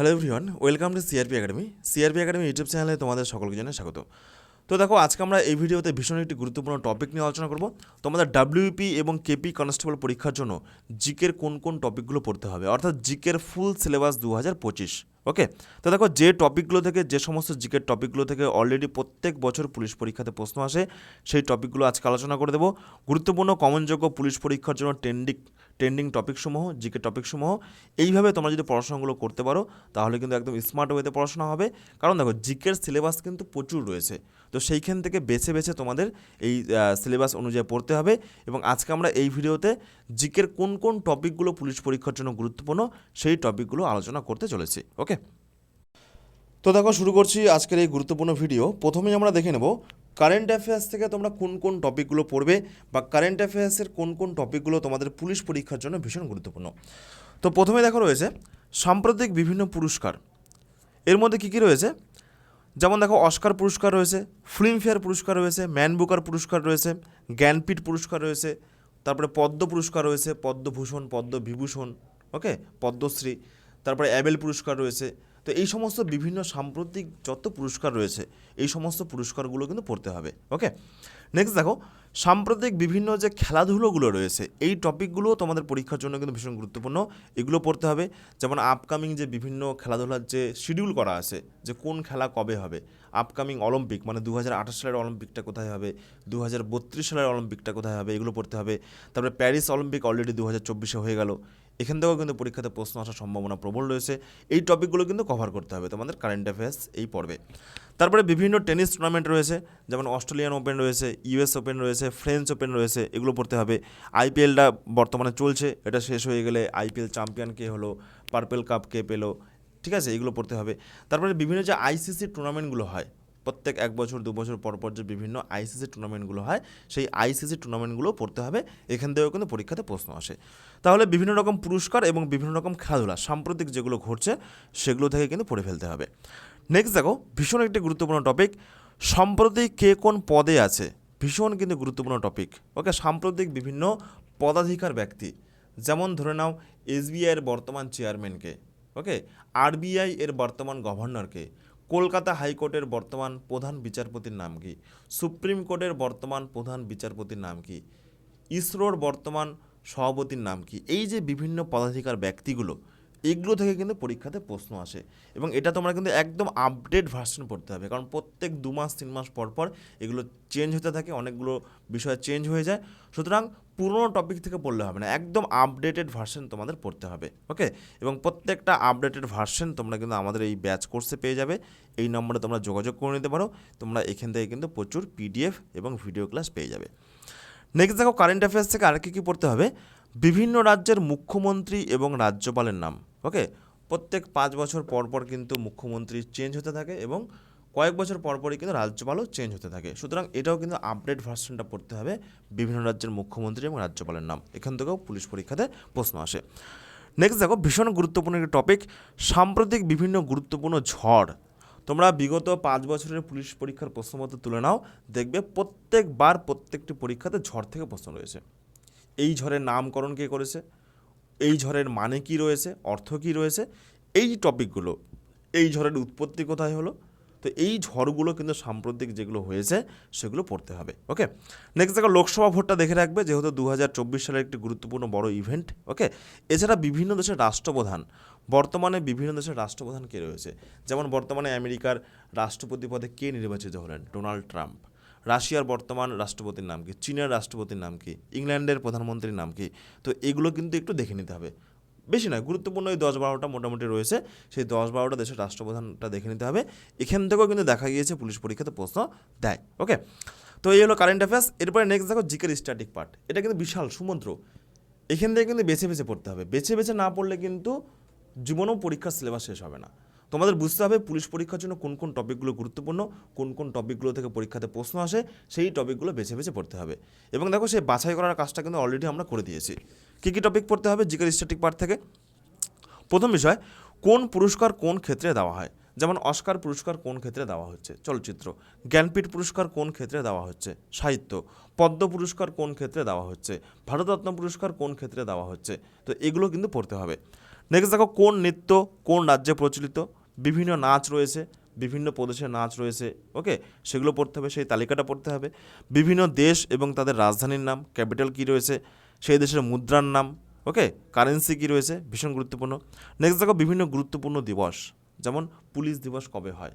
Hello everyone welcome to CRP Academy CRP Academy YouTube চ্যানেলে তোমাদের সকলকে জানাই স্বাগত। তো দেখো, আজকে আমরা এই ভিডিওতে ভীষণ একটি গুরুত্বপূর্ণ টপিক নিয়ে আলোচনা করব। তোমাদের ডাব্লিউপি এবং কেপি কনস্টেবল পরীক্ষার জন্য জিকের কোন কোন টপিকগুলো পড়তে হবে? অর্থাৎ জিকের ফুল সিলেবাস দু হাজার পঁচিশ ওকে তো দেখো, যে টপিকগুলো থেকে, যে সমস্ত জিকের টপিকগুলো থেকে অলরেডি প্রত্যেক বছর পুলিশ পরীক্ষাতে প্রশ্ন আসে, সেই টপিকগুলো আজকে আলোচনা করে দেবো। গুরুত্বপূর্ণ কমনযোগ্য পুলিশ পরীক্ষার জন্য ট্রেন্ডিং ট্রেন্ডিং টপিকসমূহ জিকে টপিকসমূহ এইভাবে তোমরা যদি পড়াশোনাগুলো করতে পারো, তাহলে কিন্তু একদম স্মার্ট ওয়েতে পড়াশোনা হবে। কারণ দেখো, জিকের সিলেবাস কিন্তু প্রচুর রয়েছে। তো সেইখান থেকে বেছে বেছে তোমাদের এই সিলেবাস অনুযায়ী পড়তে হবে এবং আজকে আমরা এই ভিডিওতে জিকের কোন কোন টপিকগুলো পুলিশ পরীক্ষার জন্য গুরুত্বপূর্ণ, সেই টপিকগুলো আলোচনা করতে চলেছি। ওকে তো দেখো, শুরু করছি আজকের এই গুরুত্বপূর্ণ ভিডিও। প্রথমেই আমরা দেখে নেব কারেন্ট অ্যাফেয়ার্স থেকে তোমরা কোন কোন টপিকগুলো পড়বে বা কারেন্ট অ্যাফেয়ার্সের কোন কোন টপিকগুলো তোমাদের পুলিশ পরীক্ষার জন্য ভীষণ গুরুত্বপূর্ণ। তো প্রথমে দেখো রয়েছে সাম্প্রতিক বিভিন্ন পুরস্কার। এর মধ্যে কী কী রয়েছে? যেমন দেখো অস্কার পুরস্কার রয়েছে, ফিল্মফেয়ার পুরস্কার রয়েছে, ম্যান বুকার পুরস্কার রয়েছে, জ্ঞানপীঠ পুরস্কার রয়েছে, তারপরে পদ্ম পুরস্কার রয়েছে, পদ্মভূষণ, পদ্মবিভূষণ ওকে পদ্মশ্রী, তারপরে অ্যাবেল পুরস্কার রয়েছে তো এই সমস্ত বিভিন্ন সাম্প্রতিক যত পুরস্কার রয়েছে, এই সমস্ত পুরস্কারগুলো কিন্তু পড়তে হবে ওকে নেক্সট দেখো, সাম্প্রতিক বিভিন্ন যে খেলাধুলোগুলো রয়েছে, এই টপিকগুলো তোমাদের পরীক্ষার জন্য কিন্তু ভীষণ গুরুত্বপূর্ণ। এগুলো পড়তে হবে, যেমন আপকামিং যে বিভিন্ন খেলাধুলার যে শিডিউল করা আছে, যে কোন খেলা কবে হবে আপকামিং অলিম্পিক মানে দু হাজার আঠাশ সালের অলিম্পিকটা কোথায় হবে দু হাজার বত্রিশ সালের অলিম্পিকটা কোথায় হবে, এগুলো পড়তে হবে। তারপরে প্যারিস অলিম্পিক অলরেডি দু হাজার হয়ে গেল এখান থেকেও কিন্তু পরীক্ষাতে প্রশ্ন আসার সম্ভাবনা প্রবল রয়েছে। এই টপিকগুলো কিন্তু কভার করতে হবে তোমাদের কারেন্ট অ্যাফেয়ার্স এই পর্বে। তারপরে বিভিন্ন টেনিস টুর্নামেন্ট রয়েছে, যেমন অস্ট্রেলিয়ান ওপেন রয়েছে ইউএস ওপেন রয়েছে ফ্রেঞ্চ ওপেন রয়েছে, এগুলো পড়তে হবে। আইপিএলটা বর্তমানে চলছে, এটা শেষ হয়ে গেলে আইপিএল চ্যাম্পিয়ন কে হলো পার্পেল কাপ কে পেল, ঠিক আছে? এগুলো পড়তে হবে। তারপরে বিভিন্ন যে আইসিসি টুর্নামেন্টগুলো হয় প্রত্যেক এক বছর, দু বছর পর পর যে বিভিন্ন আইসিসি টুর্নামেন্টগুলো হয়, সেই আইসিসি টুর্নামেন্টগুলো পড়তে হবে। এখান থেকেও কিন্তু পরীক্ষাতে প্রশ্ন আসে। তাহলে বিভিন্ন রকম পুরস্কার এবং বিভিন্ন রকম খেলাধুলা, সাম্প্রতিক যেগুলো ঘটছে, সেগুলো থেকে কিন্তু পড়ে ফেলতে হবে। নেক্সট দেখো, ভীষণ একটি গুরুত্বপূর্ণ টপিক সম্প্রতি কে কোন পদে আছে? ভীষণ কিন্তু গুরুত্বপূর্ণ টপিক ওকে, সাম্প্রতিক বিভিন্ন পদাধিকার ব্যক্তি, যেমন ধরে নাও এসবিআইয়ের বর্তমান চেয়ারম্যানকে ওকে? আরবিআই এর বর্তমান গভর্নরকে কলকাতা হাইকোর্টের বর্তমান প্রধান বিচারপতির নাম কি? সুপ্রিম কোর্টের বর্তমান প্রধান বিচারপতির নাম কি? ইসরোর বর্তমান সভাপতির নাম কি? এই যে বিভিন্ন পদাধিকার ব্যক্তিগুলো এগুলো থেকে কিন্তু পরীক্ষাতে প্রশ্ন আসে। এবং এটা তোমরা কিন্তু একদম আপডেট ভার্সন পড়তে হবে। কারণ প্রত্যেক দু মাস, তিন মাস পর পর এগুলো চেঞ্জ হতে থাকে, অনেকগুলো বিষয় চেঞ্জ হয়ে যায়। সুতরাং পুরোনো টপিক থেকে পড়লে হবে না, একদম আপডেটেড ভার্সন তোমাদের পড়তে হবে ওকে এবং প্রত্যেকটা আপডেটেড ভার্সন তোমরা কিন্তু আমাদের এই ব্যাচ কোর্সে পেয়ে যাবে। এই নম্বরে তোমরা যোগাযোগ করে নিতে পারো, তোমরা এখান থেকে কিন্তু প্রচুর পিডিএফ এবং ভিডিও ক্লাস পেয়ে যাবে। নেক্সট দেখো কারেন্ট অ্যাফেয়ার্স থেকে আর কী কী পড়তে হবে? বিভিন্ন রাজ্যের মুখ্যমন্ত্রী এবং রাজ্যপালের নাম। ওকে প্রত্যেক পাঁচ বছর পর পর কিন্তু মুখ্যমন্ত্রী চেঞ্জ হতে থাকে এবং কয়েক বছর পর পরই কিন্তু রাজ্যপালও চেঞ্জ হতে থাকে। সুতরাং এটাও কিন্তু আপডেট ভার্সনটা পড়তে হবে বিভিন্ন রাজ্যের মুখ্যমন্ত্রী এবং রাজ্যপালের নাম। এখান থেকেও পুলিশ পরীক্ষাতে প্রশ্ন আসে। নেক্সট দেখো, ভীষণ গুরুত্বপূর্ণ একটি টপিক সাম্প্রতিক বিভিন্ন গুরুত্বপূর্ণ ঝড়। তোমরা বিগত পাঁচ বছরের পুলিশ পরীক্ষার প্রশ্নপত্র তুলে নাও, দেখবে প্রত্যেকবার প্রত্যেকটি পরীক্ষাতে ঝড় থেকে প্রশ্ন রয়েছে। এই ঝড়ের নামকরণ কে করেছে? এই ঝড়ের মানে কি রয়েছে? অর্থ কি রয়েছে? এই টপিকগুলো এই ঝড়ের উৎপত্তি কোথায় হলো? তো এই ঝড়গুলো কিন্তু সাম্প্রতিক যেগুলো হয়েছে, সেগুলো পড়তে হবে ওকে নেক্সট দেখো, লোকসভা ভোটটা দেখে রাখবে, যেহেতু দু হাজার চব্বিশ সালের একটি গুরুত্বপূর্ণ বড় ইভেন্ট ওকে এছাড়া বিভিন্ন দেশের রাষ্ট্রপ্রধান, বর্তমানে বিভিন্ন দেশের রাষ্ট্রপ্রধান কে রয়েছে? যেমন বর্তমানে আমেরিকার রাষ্ট্রপতি পদে কে নির্বাচিত হলেন? Donald Trump. রাশিয়ার বর্তমান রাষ্ট্রপতির নাম কি? চীনের রাষ্ট্রপতির নাম কি? ইংল্যান্ডের প্রধানমন্ত্রীর নাম কি? তো এগুলো কিন্তু একটু দেখে নিতে হবে। বেশি নয়, গুরুত্বপূর্ণ ওই দশ বারোটা মোটামুটি রয়েছে। সেই দশ বারোটা দেশের রাষ্ট্রপ্রধানটা দেখে নিতে হবে। এখান থেকেও কিন্তু দেখা গিয়েছে পুলিশ পরীক্ষাতে প্রশ্ন দেয়, ওকে? তো এই হলো কারেন্ট অ্যাফেয়ার্স এরপরে নেক্সট দেখো জিকের স্ট্যাটিক পার্ট এটা কিন্তু বিশাল সমুদ্র এখান থেকে কিন্তু বেছে বেছে পড়তে হবে। বেছে বেছে না পড়লে কিন্তু জীবনেও পরীক্ষার সিলেবাস শেষ হবে না। তোমাদের বুঝতে হবে পুলিশ পরীক্ষার জন্য কোন কোন টপিকগুলো গুরুত্বপূর্ণ, কোন কোন টপিকগুলো থেকে পরীক্ষাতে প্রশ্ন আসে, সেই টপিকগুলো বেছে বেছে পড়তে হবে। এবং দেখো সেই বাছাই করার কাজটা কিন্তু অলরেডি আমরা করে দিয়েছি। কী কী টপিক পড়তে হবে জিকের স্ট্যাটিক পার্ট থেকে? প্রথম বিষয়, কোন পুরস্কার কোন ক্ষেত্রে দেওয়া হয়? যেমন অস্কার পুরস্কার কোন ক্ষেত্রে দেওয়া হচ্ছে? চলচ্চিত্র। জ্ঞানপীঠ পুরস্কার কোন ক্ষেত্রে দেওয়া হচ্ছে? সাহিত্য। পদ্ম পুরস্কার কোন ক্ষেত্রে দেওয়া হচ্ছে? ভারতরত্ন পুরস্কার কোন ক্ষেত্রে দেওয়া হচ্ছে? তো এগুলো কিন্তু পড়তে হবে। নেক্সট দেখো, কোন নৃত্য কোন রাজ্যে প্রচলিত? বিভিন্ন নাচ রয়েছে, বিভিন্ন প্রদেশের নাচ রয়েছে ওকে সেগুলো পড়তে হবে, সেই তালিকাটা পড়তে হবে। বিভিন্ন দেশ এবং তাদের রাজধানীর নাম ক্যাপিটাল কী রয়েছে, সেই দেশের মুদ্রার নাম ওকে কারেন্সি কী রয়েছে, ভীষণ গুরুত্বপূর্ণ। নেক্সট দেখো বিভিন্ন গুরুত্বপূর্ণ দিবস, যেমন পুলিশ দিবস কবে হয়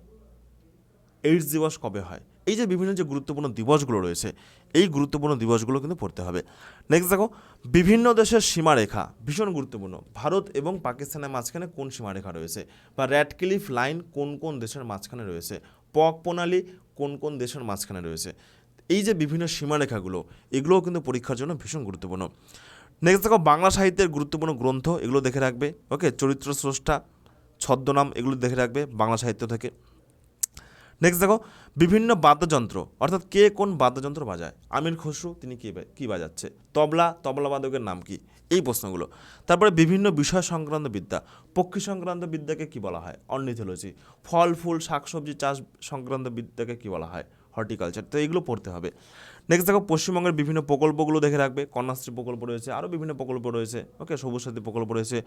এইডস দিবস কবে হয় এই যে বিভিন্ন যে গুরুত্বপূর্ণ দিবসগুলো রয়েছে, এই গুরুত্বপূর্ণ দিবসগুলো কিন্তু পড়তে হবে। নেক্সট দেখো, বিভিন্ন দেশের সীমারেখা ভীষণ গুরুত্বপূর্ণ। ভারত এবং পাকিস্তানের মাঝখানে কোন সীমারেখা রয়েছে? বা র্যাডক্লিফ লাইন কোন কোন দেশের মাঝখানে রয়েছে? পক প্রণালী কোন কোন দেশের মাঝখানে রয়েছে? এই যে বিভিন্ন সীমারেখাগুলো, এগুলোও কিন্তু পরীক্ষার জন্য ভীষণ গুরুত্বপূর্ণ। নেক্সট দেখো, বাংলা সাহিত্যের গুরুত্বপূর্ণ গ্রন্থ, এগুলো দেখে রাখবে। ওকে চরিত্র স্রষ্টা ছদ্মনাম, এগুলো দেখে রাখবে বাংলা সাহিত্য থেকে। নেক্সট দেখো, বিভিন্ন বাদ্যযন্ত্র, অর্থাৎ কে কোন বাদ্যযন্ত্র বাজায়? আমির খসরু, তিনি কী কী বাজাচ্ছে? তবলা তবলা বাদকের নাম কি? এই প্রশ্নগুলো। তারপরে বিভিন্ন বিষয় সংক্রান্ত বিদ্যা। পক্ষী সংক্রান্ত বিদ্যাকে কি বলা হয়? অর্নিথোলজি। ফল, ফুল, শাকসবজি চাষ সংক্রান্ত বিদ্যাকে কি বলা হয়? হর্টিকালচার। তো এইগুলো পড়তে হবে। নেক্সট দেখো পশ্চিমবঙ্গের বিভিন্ন প্রকল্পগুলো দেখে রাখবে। কন্যাশ্রী প্রকল্প রয়েছে আরও বিভিন্ন প্রকল্প রয়েছে। ওকে সবুজ সাথী প্রকল্প রয়েছে।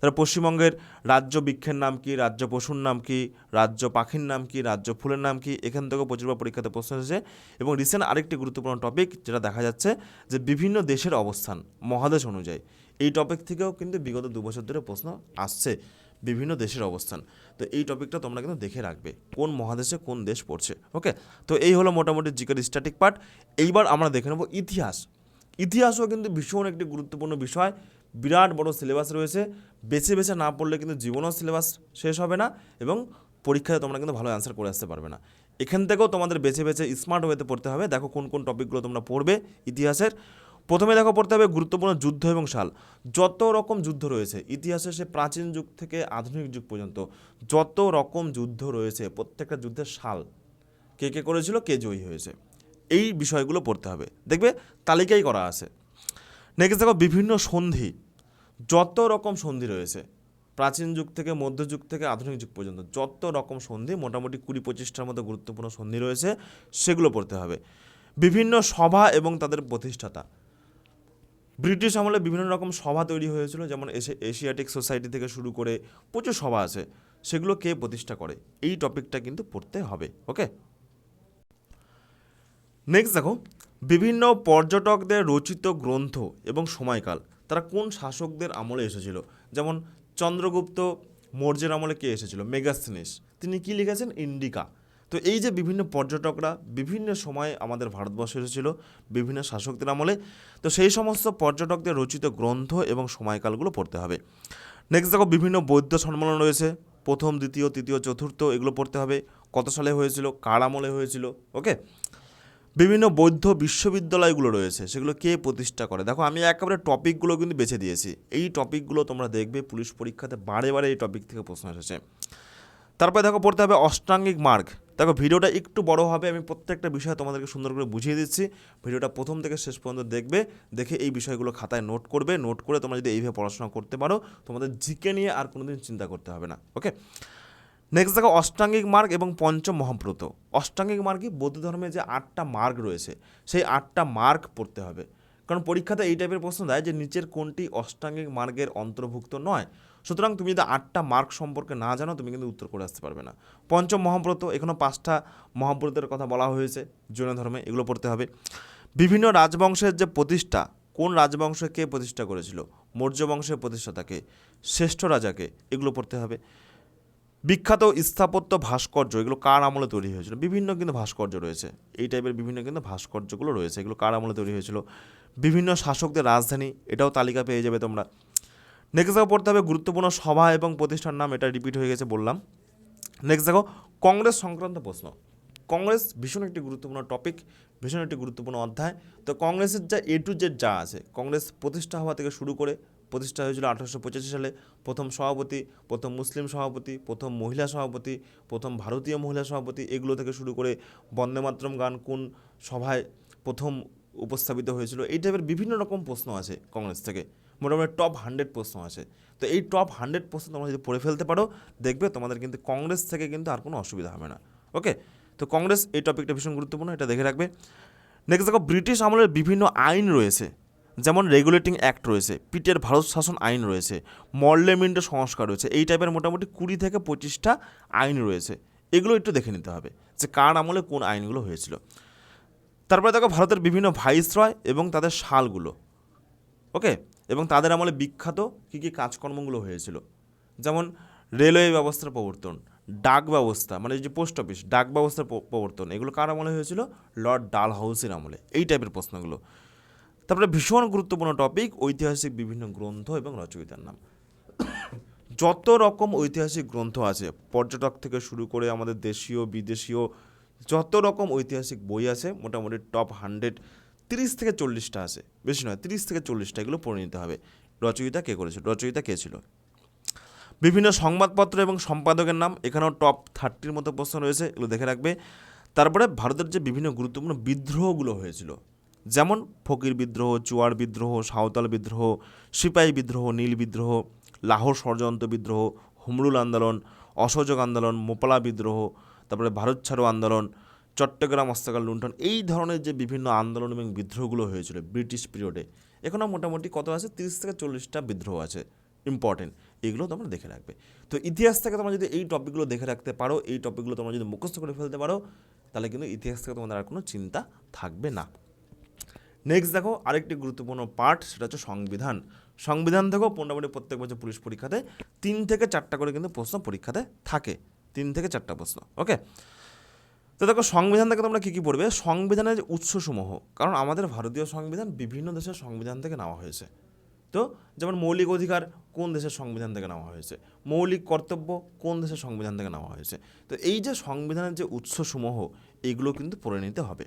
তারপর পশ্চিমবঙ্গের রাজ্য বৃক্ষের নাম কি, রাজ্য পশুর নাম কি, রাজ্য পাখির নাম কি, রাজ্য ফুলের নাম কি, এখান থেকেও প্রচুরবার পরীক্ষাতে প্রশ্ন এসেছে। এবং রিসেন্ট আরেকটি গুরুত্বপূর্ণ টপিক যেটা দেখা যাচ্ছে যে বিভিন্ন দেশের অবস্থান, মহাদেশ অনুযায়ী। এই টপিক থেকেও কিন্তু বিগত দু বছর ধরে প্রশ্ন আসছে। বিভিন্ন দেশের অবস্থান। তো এই টপিকটা তোমরা কিন্তু দেখে রাখবে, কোন মহাদেশে কোন দেশ পড়ছে ওকে তো এই হলো মোটামুটি জিকের স্ট্যাটিক পার্ট এইবার আমরা দেখে নেব ইতিহাস। ইতিহাসও কিন্তু ভীষণ একটি গুরুত্বপূর্ণ বিষয়। বিরাট বড় সিলেবাস রয়েছে। বেছে বেছে না পড়লে কিন্তু জীবনও সিলেবাস শেষ হবে না এবং পরীক্ষায় তোমরা কিন্তু ভালো অ্যান্সার করে আসতে পারবে না। এখান থেকেও তোমাদের বেছে বেছে স্মার্ট ওয়েতে পড়তে হবে। দেখো কোন কোন টপিকগুলো তোমরা পড়বে ইতিহাসের। প্রথমে দেখো পড়তে হবে গুরুত্বপূর্ণ যুদ্ধ এবং সাল। যত রকম যুদ্ধ রয়েছে, ইতিহাসে সে প্রাচীন যুগ থেকে আধুনিক যুগ পর্যন্ত যত রকম যুদ্ধ রয়েছে, প্রত্যেকটা যুদ্ধের সাল কে কে করেছিল, কে জয়ী হয়েছে, এই বিষয়গুলো পড়তে হবে। দেখবে তালিকাই করা আছে। নেক্সট দেখো বিভিন্ন সন্ধি। যত রকম সন্ধি রয়েছে, প্রাচীন যুগ থেকে মধ্যযুগ থেকে, আধুনিক যুগ পর্যন্ত যত রকম সন্ধি, মোটামুটি কুড়ি পঁচিশটার মতো গুরুত্বপূর্ণ সন্ধি রয়েছে, সেগুলো পড়তে হবে। বিভিন্ন সভা এবং তাদের প্রতিষ্ঠাতা। ব্রিটিশ আমলে বিভিন্ন রকম সভা তৈরি হয়েছিল, যেমন এশি- এশিয়াটিক সোসাইটি থেকে শুরু করে প্রচুর সভা আছে, সেগুলো কে প্রতিষ্ঠা করে? এই টপিকটা কিন্তু পড়তে হবে ওকে নেক্সট দেখো, বিভিন্ন পর্যটকদের রচিত গ্রন্থ এবং সময়কাল, তারা কোন শাসকদের আমলে এসেছিল? যেমন চন্দ্রগুপ্ত মৌর্যের আমলে কে এসেছিল? মেগাস্থিনিস। তিনি কি লিখেছেন? ইন্ডিকা। তো এই যে বিভিন্ন পর্যটকরা বিভিন্ন সময়ে আমাদের ভারতবর্ষে এসেছিল, বিভিন্ন শাসকদের আমলে, তো সেই সমস্ত পর্যটকদের রচিত গ্রন্থ এবং সময়কালগুলো পড়তে হবে। নেক্সট দেখো, বিভিন্ন বৌদ্ধ সম্মেলন রয়েছে, প্রথম, দ্বিতীয়, তৃতীয়, চতুর্থ, এগুলো পড়তে হবে। কত সালে হয়েছিল, কার আমলে হয়েছিল, ওকে? বিভিন্ন বৌদ্ধ বিশ্ববিদ্যালয়গুলো রয়েছে, সেগুলো কে প্রতিষ্ঠা করে? দেখো, আমি একেবারে টপিকগুলো কিন্তু বেছে দিয়েছি। এই টপিকগুলো তোমরা দেখবে, পুলিশ পরীক্ষাতে বারে বারে এই টপিক থেকে প্রশ্ন এসেছে। তারপরে দেখো পড়তে হবে অষ্টাঙ্গিক মার্গ। দেখো ভিডিওটা একটু বড় হবে, আমি প্রত্যেকটা বিষয় তোমাদেরকে সুন্দর করে বুঝিয়ে দিচ্ছি। ভিডিওটা প্রথম থেকে শেষ পর্যন্ত দেখবে, দেখে এই বিষয়গুলো খাতায় নোট করবে, নোট করে তোমরা যদি এইভাবে পড়াশোনা করতে পারো, তোমাদের জিকে নিয়ে আর কোনোদিন চিন্তা করতে হবে না ওকে নেক্সট দেখো অষ্টাঙ্গিক মার্গ এবং পঞ্চম মহাব্রত। অষ্টাঙ্গিক মার্গই বৌদ্ধ ধর্মে যে আটটা মার্গ রয়েছে, সেই আটটা মার্গ পড়তে হবে। কারণ পরীক্ষাতে এই টাইপের প্রশ্ন দেয় যে নিচের কোনটি অষ্টাঙ্গিক মার্গের অন্তর্ভুক্ত নয় সুতরাং তুমি যদি আটটা মার্ক সম্পর্কে না জানো, তুমি কিন্তু উত্তর করে আসতে পারবে না। পঞ্চম মহাব্রত, এখানে পাঁচটা মহাব্রতের কথা বলা হয়েছে, জৈন ধর্মে এগুলো পড়তে হবে। বিভিন্ন রাজবংশের যে প্রতিষ্ঠা, কোন রাজবংশে কে প্রতিষ্ঠা করেছিল? মৌর্য বংশের প্রতিষ্ঠাতাকে, শ্রেষ্ঠ রাজাকে, এগুলো পড়তে হবে। বিখ্যাত স্থাপত্য ভাস্কর্য, এগুলো কার আমলে তৈরি হয়েছিল? বিভিন্ন কিন্তু ভাস্কর্য রয়েছে। এই টাইপের বিভিন্ন কিন্তু ভাস্কর্যগুলো রয়েছে, এগুলো কার আমলে তৈরি হয়েছিল? বিভিন্ন শাসকদের রাজধানী, এটাও তালিকা পেয়ে যাবে তোমরা। নেক্সট দেখো, পড়তে হবে গুরুত্বপূর্ণ সভা এবং প্রতিষ্ঠান নাম, এটা রিপিট হয়ে গেছে বললাম। নেক্সট দেখো, কংগ্রেস সংক্রান্ত প্রশ্ন। কংগ্রেস ভীষণ একটি গুরুত্বপূর্ণ টপিক ভীষণ একটি গুরুত্বপূর্ণ অধ্যায়। তো কংগ্রেসের যা এ টু জেড যা আছে, কংগ্রেস প্রতিষ্ঠা হওয়া থেকে শুরু করে, প্রতিষ্ঠা হয়েছিল আঠারোশো পঁচাশি সালে। প্রথম সভাপতি, প্রথম মুসলিম সভাপতি, প্রথম মহিলা সভাপতি, প্রথম ভারতীয় মহিলা সভাপতি, এগুলো থেকে শুরু করে বন্দে মাতরম গান, কোন সভায় প্রথম উপস্থাপিত হয়েছিল, এই টাইপের বিভিন্ন রকম প্রশ্ন আছে কংগ্রেস থেকে। মোটামুটি টপ হান্ড্রেড প্রশ্ন আছে। তো এই টপ হান্ড্রেড প্রশ্ন তোমরা যদি পড়ে ফেলতে পারো, দেখবে তোমাদের কিন্তু কংগ্রেস থেকে কিন্তু আর কোনো অসুবিধা হবে না। ওকে তো কংগ্রেস এই টপিকটা ভীষণ গুরুত্বপূর্ণ, এটা দেখে রাখবে। নেক্সট দেখো ব্রিটিশ আমলের বিভিন্ন আইন রয়েছে। যেমন রেগুলেটিং অ্যাক্ট রয়েছে, পিটের ভারত শাসন আইন রয়েছে মর্লেমেন্টের সংস্কার রয়েছে, এই টাইপের মোটামুটি কুড়ি থেকে পঁচিশটা আইন রয়েছে। এগুলো একটু দেখে নিতে হবে যে কার আমলে কোন আইনগুলো হয়েছিল। তারপরে দেখো, ভারতের বিভিন্ন ভাইসরয় এবং তাদের সালগুলো। ওকে এবং তাদের আমলে বিখ্যাত কী কী কাজকর্মগুলো হয়েছিল। যেমন রেলওয়ে ব্যবস্থার প্রবর্তন, ডাক ব্যবস্থা মানে যে পোস্ট অফিস, ডাক ব্যবস্থার প্রবর্তন, এগুলো কার আমলে হয়েছিল? লর্ড ডাল হাউসের আমলে, এই টাইপের প্রশ্নগুলো। তারপরে ভীষণ গুরুত্বপূর্ণ টপিক ঐতিহাসিক বিভিন্ন গ্রন্থ এবং রচয়িতার নাম। যত রকম ঐতিহাসিক গ্রন্থ আছে, পর্যটক থেকে শুরু করে আমাদের দেশীয়, বিদেশীয়, যত রকম ঐতিহাসিক বই আছে, মোটামুটি টপ হান্ড্রেড তিরিশ থেকে চল্লিশটা আছে, বেশি নয়, তিরিশ থেকে চল্লিশটা এগুলো পড়ে নিতে হবে। রচয়িতা কে করেছিল রচয়িতা কে ছিল? বিভিন্ন সংবাদপত্র এবং সম্পাদকের নাম এখানেও টপ থার্টির মতো প্রশ্ন রয়েছে, এগুলো দেখে রাখবে। তারপরে ভারতের যে বিভিন্ন গুরুত্বপূর্ণ বিদ্রোহগুলো হয়েছিল, যেমন ফকির বিদ্রোহ, চুয়ার বিদ্রোহ, সাঁওতাল বিদ্রোহ, সিপাহী বিদ্রোহ, নীল বিদ্রোহ, লাহোর ষড়যন্ত্র বিদ্রোহ, হুমরুল আন্দোলন, অসহযোগ আন্দোলন, মোপালা বিদ্রোহ, তারপরে ভারত ছাড়ো আন্দোলন চট্টগ্রাম হস্তাকাল লুণ্ঠন এই ধরনের যে বিভিন্ন আন্দোলন এবং বিদ্রোহগুলো হয়েছিল ব্রিটিশ পিরিয়ডে, এখনও মোটামুটি কত আছে? তিরিশ থেকে চল্লিশটা বিদ্রোহ আছে ইম্পর্টেন্ট এগুলো তোমরা দেখে রাখবে। তো ইতিহাস থেকে তোমরা যদি এই টপিকগুলো দেখে রাখতে পারো, এই টপিকগুলো তোমরা যদি মুখস্থ করে ফেলতে পারো, তাহলে কিন্তু ইতিহাস থেকে তোমাদের আর কোনো চিন্তা থাকবে না। নেক্সট দেখো, আরেকটি গুরুত্বপূর্ণ পার্ট সেটা হচ্ছে সংবিধান। সংবিধান থেকেও মোটামুটি প্রত্যেক বছর পুলিশ পরীক্ষাতে তিন থেকে চারটা করে কিন্তু প্রশ্ন পরীক্ষাতে থাকে। তিন থেকে চারটা প্রশ্ন ওকে তো দেখো সংবিধান থেকে তোমরা কী কী পড়বে? সংবিধানের যে উৎসসমূহ, কারণ আমাদের ভারতীয় সংবিধান বিভিন্ন দেশের সংবিধান থেকে নেওয়া হয়েছে। তো যেমন মৌলিক অধিকার কোন দেশের সংবিধান থেকে নেওয়া হয়েছে? মৌলিক কর্তব্য কোন দেশের সংবিধান থেকে নেওয়া হয়েছে? তো এই যে সংবিধানের যে উৎসসমূহ, এগুলো কিন্তু পড়ে নিতে হবে।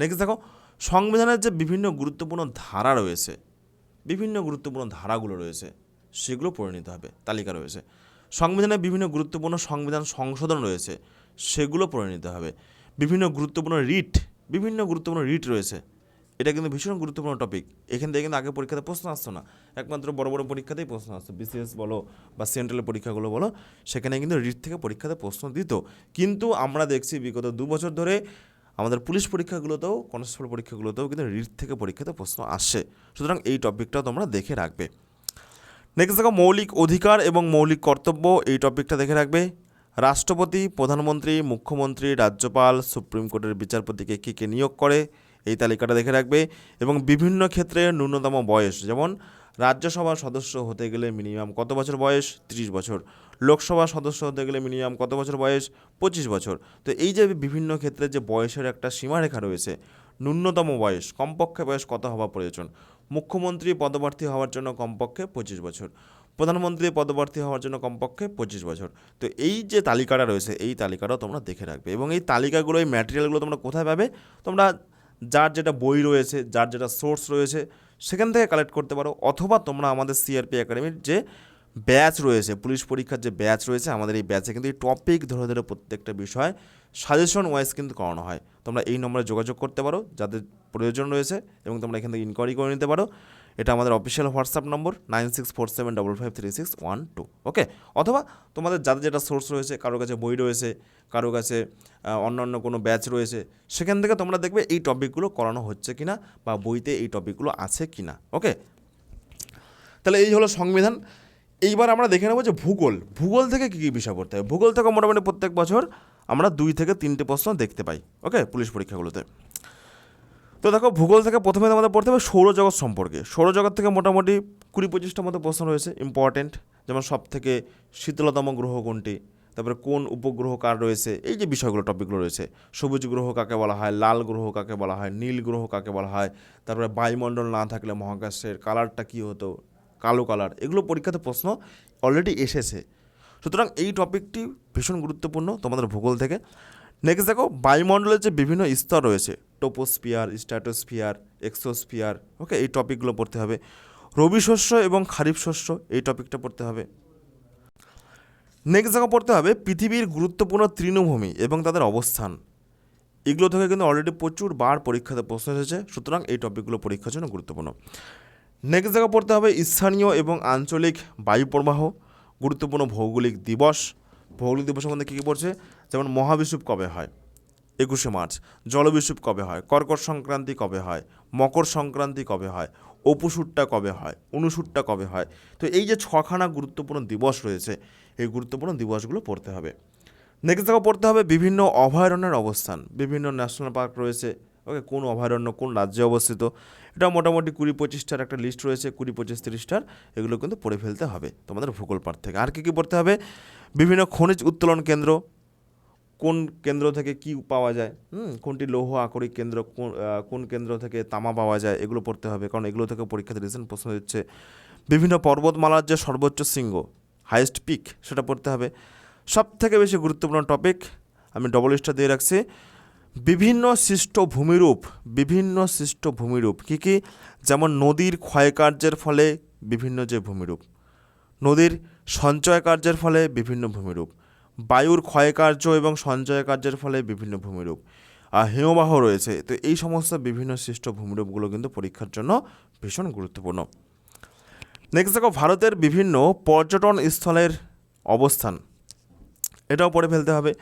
নেক্সট দেখো, সংবিধানের যে বিভিন্ন গুরুত্বপূর্ণ ধারা রয়েছে, বিভিন্ন গুরুত্বপূর্ণ ধারাগুলো রয়েছে, সেগুলো পড়ে নিতে হবে, তালিকা রয়েছে। সংবিধানের বিভিন্ন গুরুত্বপূর্ণ সংবিধান সংশোধন রয়েছে সেগুলো পড়ে নিতে হবে। বিভিন্ন গুরুত্বপূর্ণ রিট, বিভিন্ন গুরুত্বপূর্ণ রিট রয়েছে। এটা কিন্তু ভীষণ গুরুত্বপূর্ণ টপিক এখান থেকে কিন্তু আগে পরীক্ষাতে প্রশ্ন আসতো না। একমাত্র বড় বড় পরীক্ষাতেই প্রশ্ন আসতো। বিসিএস বলো বা সেন্ট্রাল পরীক্ষাগুলো বলো, সেখানে কিন্তু রিট থেকে পরীক্ষাতে প্রশ্ন দিত। কিন্তু আমরা দেখছি বিগত দু বছর ধরে আমাদের পুলিশ পরীক্ষাগুলোতেও, কনস্টেবল পরীক্ষাগুলোতেও কিন্তু রিট থেকে পরীক্ষাতে প্রশ্ন আসছে সুতরাং এই টপিকটাও তোমরা দেখে রাখবে। নেক্সট দেখো মৌলিক অধিকার এবং মৌলিক কর্তব্য। এই টপিকটা দেখে রাখবে। রাষ্ট্রপতি, প্রধানমন্ত্রী, মুখ্যমন্ত্রী, রাজ্যপাল, সুপ্রিম কোর্টের বিচারপতিকে কী কে নিয়োগ করে, এই তালিকাটা দেখে রাখবে। এবং বিভিন্ন ক্ষেত্রে ন্যূনতম বয়স, যেমন রাজ্যসভার সদস্য হতে গেলে মিনিমাম কত বছর বয়স? ত্রিশ বছর। লোকসভার সদস্য হতে গেলে মিনিমাম কত বছর বয়স? পঁচিশ বছর। তো এই যে বিভিন্ন ক্ষেত্রে যে বয়সের একটা সীমারেখা রয়েছে, ন্যূনতম বয়স, কমপক্ষে বয়স কত হওয়া প্রয়োজন? মুখ্যমন্ত্রী পদপ্রার্থী হওয়ার জন্য কমপক্ষে পঁচিশ বছর। প্রধানমন্ত্রী পদপ্রার্থী হওয়ার জন্য কমপক্ষে পঁচিশ বছর। তো এই যে তালিকাটা রয়েছে, এই তালিকাটাও তোমরা দেখে রাখবে এবং এই তালিকাগুলো, এই ম্যাটেরিয়ালগুলো তোমরা কোথায় পাবে? তোমরা যার যেটা বই রয়েছে, যার যেটা সোর্স রয়েছে, সেখান থেকে কালেক্ট করতে পারো। অথবা তোমরা আমাদের সিআরপি একাডেমির যে ব্যাচ রয়েছে, পুলিশ পরীক্ষার যে ব্যাচ রয়েছে, আমাদের এই ব্যাচে কিন্তু এই টপিক ধরে ধরে প্রত্যেকটা বিষয় সাজেশন ওয়াইজ কিন্তু করানো হয়। তোমরা এই নম্বরে যোগাযোগ করতে পারো, যাদের প্রয়োজন রয়েছে এবং তোমরা এখান থেকে ইনকোয়ারি করে নিতে পারো। এটা আমাদের official WhatsApp number nine six four seven double five three six one two okay অথবা তোমাদের যাদের যেটা সোর্স রয়েছে কারও কাছে বই রয়েছে কারও কাছে আহ, অন্যান্য কোনো ব্যাচ রয়েছে সেখান থেকে তোমরা দেখবে এই টপিকগুলো করানো হচ্ছে কিনা বা বইতে এই টপিকগুলো আছে কিনা ওকে তাহলে এই হলো সংবিধান। এইবার আমরা দেখে নেব যে ভূগোল। ভূগোল থেকে কী কী বিষয় পড়তে হবে ভূগোল থেকে মোটামুটি প্রত্যেক বছর আমরা দুই থেকে তিনটে প্রশ্ন দেখতে পাই ওকে পুলিশ পরীক্ষাগুলোতে। তো দেখো, ভূগোল থেকে প্রথমে আমাদের পড়তে হবে সৌরজগৎ সম্পর্কে। সৌরজগৎ থেকে মোটামুটি কুড়ি পঁচিশটার মতো প্রশ্ন রয়েছে ইম্পর্টেন্ট যেমন সব থেকে শীতলতম গ্রহ কোনটি, তারপরে কোন উপগ্রহ কার রয়েছে, এই যে বিষয়গুলো, টপিকগুলো রয়েছে। সবুজ গ্রহ কাকে বলা হয়, লাল গ্রহ কাকে বলা হয়, নীল গ্রহ কাকে বলা হয়, তারপরে বায়ুমণ্ডল না থাকলে মহাকাশের কালারটা কী হতো, কালো কালার এগুলো পরীক্ষাতে প্রশ্ন অলরেডি এসেছে। সুতরাং এই টপিকটি ভীষণ গুরুত্বপূর্ণ তোমাদের ভূগোল থেকে। নেক্সট দেখো, বায়ুমণ্ডলের যে বিভিন্ন স্তর রয়েছে টোপোস্পিয়ার স্ট্যাটোস্ফিয়ার, এক্সোস্ফিয়ার ওকে এই টপিকগুলো পড়তে হবে। রবি শস্য এবং খারিফ শস্য, এই টপিকটা পড়তে হবে। নেক্সট জায়গা পড়তে হবে পৃথিবীর গুরুত্বপূর্ণ তৃণভূমি এবং তাদের অবস্থান। এগুলো থেকে কিন্তু অলরেডি প্রচুর বার পরীক্ষাতে প্রশ্ন এসেছে, সুতরাং এই টপিকগুলো পরীক্ষার জন্য গুরুত্বপূর্ণ। নেক্সট জায়গা পড়তে হবে স্থানীয় এবং আঞ্চলিক বায়ু প্রবাহ গুরুত্বপূর্ণ ভৌগোলিক দিবস। ভৌগোলিক দিবসের মধ্যে কী কী পড়ছে? যেমন মহাবিষুব কবে হয়? একুশে মার্চ। জলবিষুব কবে হয়? কর্কট সংক্রান্তি কবে হয়? মকর সংক্রান্তি কবে হয়? অপুসুরটা কবে হয়? অনুসুরটা কবে হয়? তো এই যে ছখানা গুরুত্বপূর্ণ দিবস রয়েছে, এই গুরুত্বপূর্ণ দিবসগুলো পড়তে হবে। নেক্সট দেখো, পড়তে হবে বিভিন্ন অভয়ারণ্যের অবস্থান। বিভিন্ন ন্যাশনাল পার্ক রয়েছে। ওকে, কোন অভয়ারণ্য, কোন রাজ্যে অবস্থিত? এটা মোটামুটি কুড়ি পঁচিশটার একটা লিস্ট রয়েছে, কুড়ি পঁচিশ তিরিশটার। এগুলো কিন্তু পড়ে ফেলতে হবে তোমাদের ভূগোল পাঠ থেকে। আর কী কী পড়তে হবে? বিভিন্ন খনিজ উত্তোলন কেন্দ্র কোন কেন্দ্র থেকে কি পাওয়া যায়? হুম। কোনটি লৌহ আকরিক কেন্দ্র কোন কোন কেন্দ্র থেকে তামা পাওয়া যায় এগুলো পড়তে হবে। কারণ এগুলো থেকে পরীক্ষাতে রিসেন্ট প্রশ্ন হচ্ছে বিভিন্ন পর্বতমালার যে সর্বোচ্চ শৃঙ্গ হাইয়েস্ট পিক সেটা পড়তে হবে। সব থেকে বেশি গুরুত্বপূর্ণ টপিক আমি ডবল স্টার দিয়ে রাখছি। বিভিন্ন সৃষ্ট ভূমিরূপ বিভিন্ন সৃষ্ট ভূমিরূপ কী কী? যেমন নদীর ক্ষয়কার্যের ফলে বিভিন্ন যে ভূমিরূপ নদীর সঞ্চয় কার্যের ফলে বিভিন্ন ভূমিরূপ। বায়ুর ক্ষয়কার্য এবং সঞ্চয় কার্যের ফলে বিভিন্ন ভূমিরূপ আর হিমবাহ রয়েছে। তো এই সমস্ত বিভিন্ন সৃষ্ট ভূমিরূপগুলো কিন্তু পরীক্ষার জন্য ভীষণ গুরুত্বপূর্ণ। নেক্সট দেখো, ভারতের বিভিন্ন পর্যটন স্থলের অবস্থান। এটাও পড়ে ফেলতে হবে।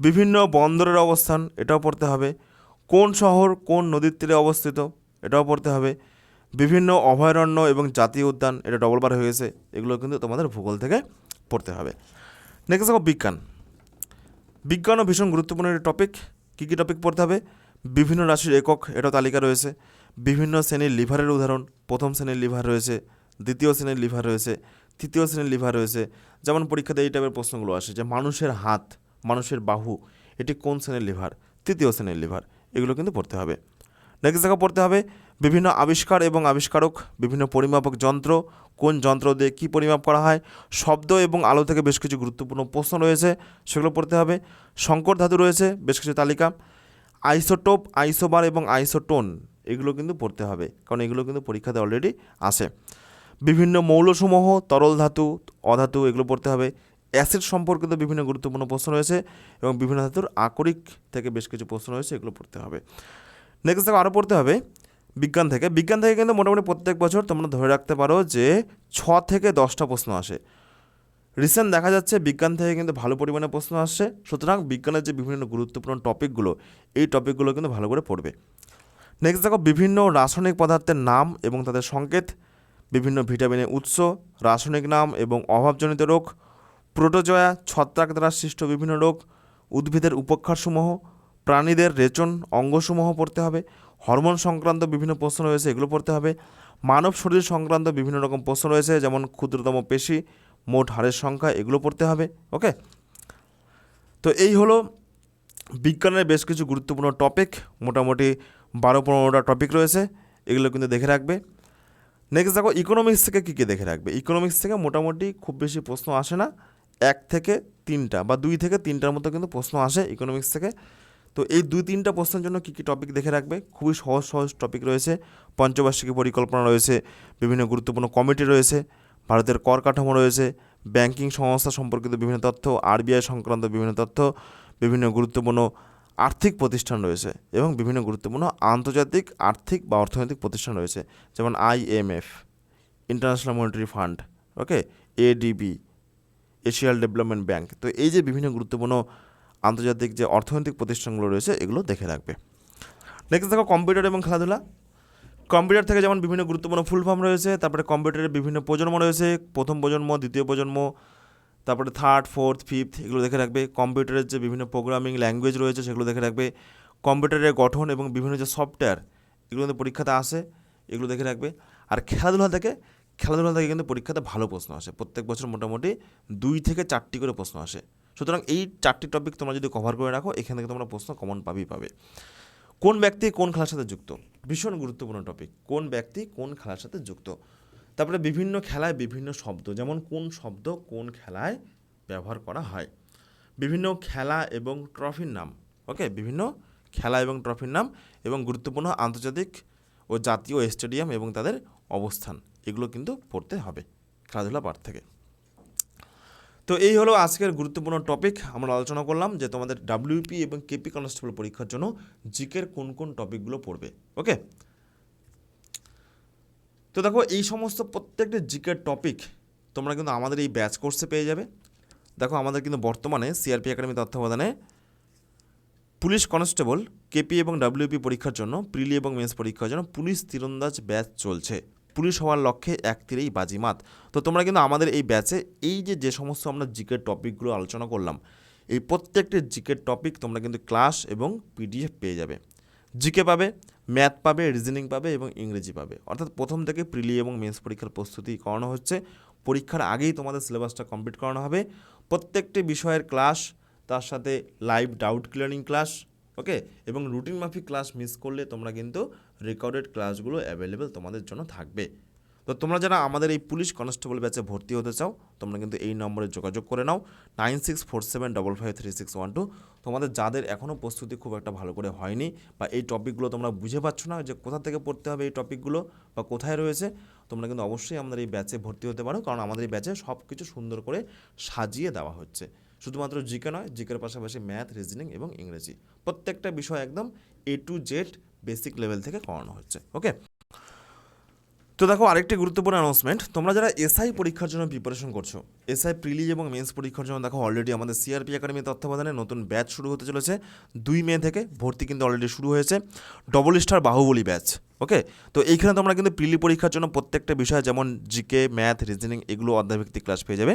বিভিন্ন বন্দরের অবস্থান, এটাও পড়তে হবে। কোন শহর কোন নদীর তীরে অবস্থিত, এটাও পড়তে হবে। বিভিন্ন অভয়ারণ্য এবং জাতীয় উদ্যান, এটা ডবল বার হয়ে গেছে। এগুলো কিন্তু তোমাদের ভূগোল থেকে পড়তে হবে। নেক্সট দেখো বিজ্ঞান. বিজ্ঞানও ভীষণ গুরুত্বপূর্ণ একটি টপিক কী কী টপিক পড়তে হবে? বিভিন্ন রাশির একক এটা তালিকা রয়েছে। বিভিন্ন শ্রেণির লিভারের উদাহরণ। প্রথম শ্রেণির লিভার রয়েছে। দ্বিতীয় শ্রেণির লিভার রয়েছে। তৃতীয় শ্রেণির লিভার রয়েছে। যেমন পরীক্ষাতে এই টাইপের প্রশ্নগুলো আসে যে মানুষের হাত, মানুষের বাহু, এটি কোন শ্রেণির লিভার? তৃতীয় শ্রেণির লিভার। এগুলো কিন্তু পড়তে হবে। নেক্সট জায়গা পড়তে হবে বিভিন্ন আবিষ্কার এবং আবিষ্কারক, বিভিন্ন পরিমাপক যন্ত্র, কোন যন্ত্র দিয়ে কী পরিমাপ করা হয়, শব্দ এবং আলো থেকে বেশ কিছু গুরুত্বপূর্ণ প্রশ্ন রয়েছে, সেগুলো পড়তে হবে। সংকর ধাতু রয়েছে, বেশ কিছু তালিকা। আইসোটোপ, আইসোবার এবং আইসোটোন, এগুলো কিন্তু পড়তে হবে, কারণ এগুলো কিন্তু পরীক্ষাতে অলরেডি আসে বিভিন্ন মৌলসমূহ, তরল ধাতু, অধাতু, এগুলো পড়তে হবে। অ্যাসিড সম্পর্কিত বিভিন্ন গুরুত্বপূর্ণ প্রশ্ন রয়েছে এবং বিভিন্ন ধাতুর আকরিক থেকে বেশ কিছু প্রশ্ন রয়েছে, এগুলো পড়তে হবে। নেক্সট দেখো আরও পড়তে হবে, বিজ্ঞান থেকে। বিজ্ঞান থেকে কিন্তু মোটামুটি প্রত্যেক বছর তোমরা ধরে রাখতে পারো যে ছ থেকে দশটা প্রশ্ন আসে। রিসেন্ট দেখা যাচ্ছে বিজ্ঞান থেকে কিন্তু ভালো পরিমাণে প্রশ্ন আসছে। সুতরাং বিজ্ঞানের যে বিভিন্ন গুরুত্বপূর্ণ টপিকগুলো এই টপিকগুলো কিন্তু ভালো করে পড়বে। নেক্সট দেখো, বিভিন্ন রাসায়নিক পদার্থের নাম এবং তাদের সংকেত, বিভিন্ন ভিটামিনের উৎস, রাসায়নিক নাম এবং অভাবজনিত রোগ, প্রোটোজয়া, ছত্রাক দ্বারা সৃষ্ট বিভিন্ন রোগ, উদ্ভিদের উপক্ষারসমূহ প্রাণীদের রেচন অঙ্গসমূহ পড়তে হবে, হরমোন সংক্রান্ত বিভিন্ন প্রশ্ন রয়েছে, এগুলো পড়তে হবে। মানব শরীর সংক্রান্ত বিভিন্ন রকম প্রশ্ন রয়েছে, যেমন ক্ষুদ্রতম পেশি, মোট হাড়ের সংখ্যা, এগুলো পড়তে হবে ওকে তো এই হলো বিজ্ঞানের বেশ কিছু গুরুত্বপূর্ণ টপিক মোটামুটি বারো পনেরোটা টপিক রয়েছে, এগুলো কিন্তু দেখে রাখবে। নেক্সট দেখো ইকোনমিক্স থেকে কী কী দেখে রাখবে? ইকোনমিক্স থেকে মোটামুটি খুব বেশি প্রশ্ন আসে না, এক থেকে তিনটা বা দুই থেকে তিনটার মতো কিন্তু প্রশ্ন আসে ইকোনমিক্স থেকে। তো এই দুই তিনটা প্রশ্নের জন্য কী কী টপিক দেখে রাখবে? খুবই সহজ সহজ টপিক রয়েছে। পঞ্চবার্ষিকী পরিকল্পনা রয়েছে, বিভিন্ন গুরুত্বপূর্ণ কমিটি রয়েছে, ভারতের কর কাঠামো রয়েছে ব্যাংকিং সংস্থা সম্পর্কিত বিভিন্ন তথ্য আরবিআই সংক্রান্ত বিভিন্ন তথ্য, বিভিন্ন গুরুত্বপূর্ণ আর্থিক প্রতিষ্ঠান রয়েছে এবং বিভিন্ন গুরুত্বপূর্ণ আন্তর্জাতিক, আর্থিক বা অর্থনৈতিক প্রতিষ্ঠান রয়েছে, যেমন IMF International Monetary Fund okay ADB Asian Development Bank তো এই যে বিভিন্ন গুরুত্বপূর্ণ আন্তর্জাতিক যে অর্থনৈতিক প্রতিষ্ঠানগুলো রয়েছে, এগুলো দেখে রাখবে। নেক্সট দেখো কম্পিউটার এবং খেলাধুলা। কম্পিউটার থেকে যেমন বিভিন্ন গুরুত্বপূর্ণ ফুল ফর্ম রয়েছে, তারপরে কম্পিউটারের বিভিন্ন প্রজন্ম রয়েছে, প্রথম প্রজন্ম, দ্বিতীয় প্রজন্ম, তারপরে থার্ড ফোর্থ ফিফথ এগুলো দেখে রাখবে। কম্পিউটারের যে বিভিন্ন প্রোগ্রামিং ল্যাঙ্গুয়েজ রয়েছে, সেগুলো দেখে রাখবে। কম্পিউটারের গঠন এবং বিভিন্ন যে সফটওয়্যার এগুলো কিন্তু পরীক্ষাতে আসে, এগুলো দেখে রাখবে। আর খেলাধুলা থেকে খেলাধুলা থেকে কিন্তু পরীক্ষাতে ভালো প্রশ্ন আসে। প্রত্যেক বছর মোটামুটি দুই থেকে চারটি করে প্রশ্ন আসে। সুতরাং এই চারটি টপিক তোমরা যদি কভার করে রাখো, এখান থেকে তোমরা প্রশ্ন কমন পাবেই পাবে। কোন ব্যক্তি কোন খেলার সাথে যুক্ত? ভীষণ গুরুত্বপূর্ণ টপিক কোন ব্যক্তি কোন খেলার সাথে যুক্ত? তারপরে বিভিন্ন খেলায় বিভিন্ন শব্দ, যেমন কোন শব্দ কোন খেলায় ব্যবহার করা হয়? বিভিন্ন খেলা এবং ট্রফির নাম ওকে বিভিন্ন খেলা এবং ট্রফির নাম এবং গুরুত্বপূর্ণ আন্তর্জাতিক ও জাতীয় স্টেডিয়াম এবং তাদের অবস্থান। এগুলো কিন্তু পড়তে হবে, খেলাধুলা পাঠ থেকে। তো এই হলো আজকের গুরুত্বপূর্ণ টপিক আমরা আলোচনা করলাম যে তোমাদের ডাব্লিউপি এবং কেপি কনস্টেবল পরীক্ষার জন্য জিকের কোন কোন টপিকগুলো পড়বে ওকে তো দেখো, এই সমস্ত প্রত্যেকটা জিকের টপিক তোমরা কিন্তু আমাদের এই ব্যাচ কোর্সে পেয়ে যাবে। দেখো, আমাদের কিন্তু বর্তমানে সিআরপি একাডেমি তত্ত্বাবধানে পুলিশ কনস্টেবল কেপি এবং ডাব্লিউপি পরীক্ষার জন্য প্রিলি এবং মেন্স পরীক্ষার জন্য পুলিশ তীরন্দাজ ব্যাচ চলছে। পুলিশ হওয়ার লক্ষ্যে এক তীরেই বাজিমাত। তো তোমরা কিন্তু আমাদের এই ব্যাচে এই যে যে সমস্ত আমরা জিকের টপিকগুলো আলোচনা করলাম, এই প্রত্যেকটি জিকের টপিক তোমরা কিন্তু ক্লাস এবং পিডিএফ পেয়ে যাবে। জিকে পাবে, ম্যাথ পাবে, রিজনিং পাবে এবং ইংরেজি পাবে। অর্থাৎ প্রথম থেকে প্রিলি এবং মেন্স পরীক্ষার প্রস্তুতি করানো হচ্ছে। পরীক্ষার আগেই তোমাদের সিলেবাসটা কমপ্লিট করানো হবে। প্রত্যেকটি বিষয়ের ক্লাস, তার সাথে live doubt clearing class okay এবং রুটিন মাফিক ক্লাস মিস করলে তোমরা কিন্তু রেকর্ডেড ক্লাসগুলো অ্যাভেলেবেল তোমাদের জন্য থাকবে। তো তোমরা যারা আমাদের এই পুলিশ কনস্টেবল ব্যাচে ভর্তি হতে চাও, তোমরা কিন্তু এই নম্বরে যোগাযোগ করে নাও nine six four seven double five three six one two তোমাদের যাদের এখনও প্রস্তুতি খুব একটা ভালো করে হয়নি বা এই টপিকগুলো তোমরা বুঝে পাচ্ছ না যে কোথা থেকে পড়তে হবে এই টপিকগুলো বা কোথায় রয়েছে, তোমরা কিন্তু অবশ্যই আমাদের এই ব্যাচে ভর্তি হতে পারো, কারণ আমাদের এই ব্যাচে সব কিছু সুন্দর করে সাজিয়ে দেওয়া হচ্ছে। শুধুমাত্র জিকে নয়, জিকের পাশাপাশি ম্যাথ রিজনিং এবং ইংরেজি। প্রত্যেকটা বিষয় একদম A to Z basic level থেকে করানো হচ্ছে ওকে তো দেখো, আরেকটি গুরুত্বপূর্ণ অ্যানাউন্সমেন্ট তোমরা যারা এসআই পরীক্ষার জন্য প্রিপারেশন করছ এসআই প্রিলি এবং মেন্স পরীক্ষার জন্য দেখো অলরেডি আমাদের সিআরপি একাডেমি তত্ত্বাবধানে নতুন ব্যাচ শুরু হতে চলেছে। দুই মে থেকে ভর্তি কিন্তু অলরেডি শুরু হয়েছে। Double star Bahubali batch okay তো এইখানে তোমরা কিন্তু প্রিলি পরীক্ষার জন্য প্রত্যেকটা বিষয় যেমন জিকে ম্যাথ রিজনিং এগুলো অধ্যায়ভিত্তিক ক্লাস পেয়ে যাবে।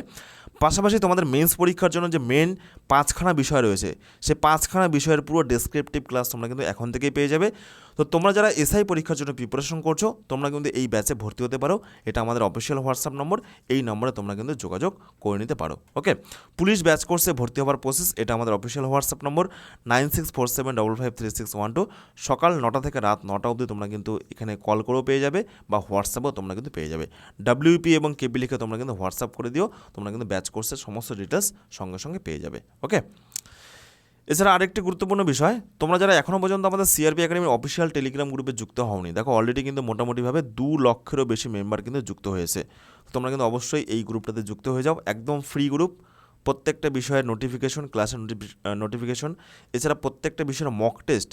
পাশাপাশি তোমাদের মেন্স পরীক্ষার জন্য যে মেন পাঁচখানা বিষয় রয়েছে, সে পাঁচখানা বিষয়ের পুরো ডেসক্রিপটিভ ক্লাস তোমরা কিন্তু এখন থেকেই পেয়ে যাবে। তো তোমরা যারা এসআই পরীক্ষার জন্য প্রিপারেশন করছ, তোমরা কিন্তু এই ব্যাচে ভর্তি হতে পারো। এটা আমাদের অফিসিয়াল হোয়াটসঅ্যাপ নম্বর এই নম্বরে তোমরা কিন্তু যোগাযোগ করে নিতে পারো। ওকে পুলিশ ব্যাচ কোর্সে ভর্তি হওয়ার প্রসেস এটা আমাদের official WhatsApp number nine six four seven double five three six one two সকাল নটা থেকে রাত নটা অবধি তোমরা কিন্তু এখানে কল করেও পেয়ে যাবে, বা হোয়াটসঅ্যাপেও তোমরা কিন্তু পেয়ে যাবে। ডাব্লিউপি এবং কেপি লিখে তোমরা কিন্তু হোয়াটসঅ্যাপ করে দিও, তোমরা কিন্তু ব্যাচ কোর্সের সমস্ত ডিটেলস সঙ্গে সঙ্গে পেয়ে যাবে। ওকে এছাড়া আরেকটি গুরুত্বপূর্ণ বিষয়, তোমরা যারা এখনও পর্যন্ত আমাদের সিআরপি একাডেমির অফিসিয়াল টেলিগ্রাম গ্রুপে যুক্ত হওনি, দেখো অলরেডি কিন্তু মোটামুটিভাবে দু লক্ষেরও বেশি মেম্বার কিন্তু যুক্ত হয়েছে। তোমরা কিন্তু অবশ্যই এই গ্রুপটাতে যুক্ত হয়ে যাও, একদম ফ্রি গ্রুপ প্রত্যেকটা বিষয়ের নোটিফিকেশন ক্লাসের নোটিফিকেশন এছাড়া প্রত্যেকটা বিষয়ের mock test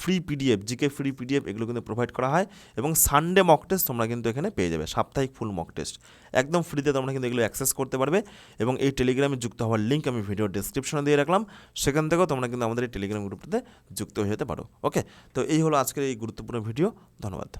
free PDF GK free PDF এগুলো কিন্তু প্রোভাইড করা হয় এবং সানডে মক টেস্ট তোমরা কিন্তু এখানে পেয়ে যাবে, সাপ্তাহিক ফুল মক টেস্ট একদম ফ্রিতে তোমরা কিন্তু এগুলো অ্যাক্সেস করতে পারবে এবং এই টেলিগ্রামে যুক্ত হওয়ার লিঙ্ক আমি ভিডিও ডিসক্রিপশনে দিয়ে রাখলাম। সেখান থেকেও তোমরা কিন্তু আমাদের এই টেলিগ্রাম গ্রুপটাতে যুক্ত হয়ে যেতে পারো। ওকে তো এই হলো আজকের এই গুরুত্বপূর্ণ ভিডিও ধন্যবাদ।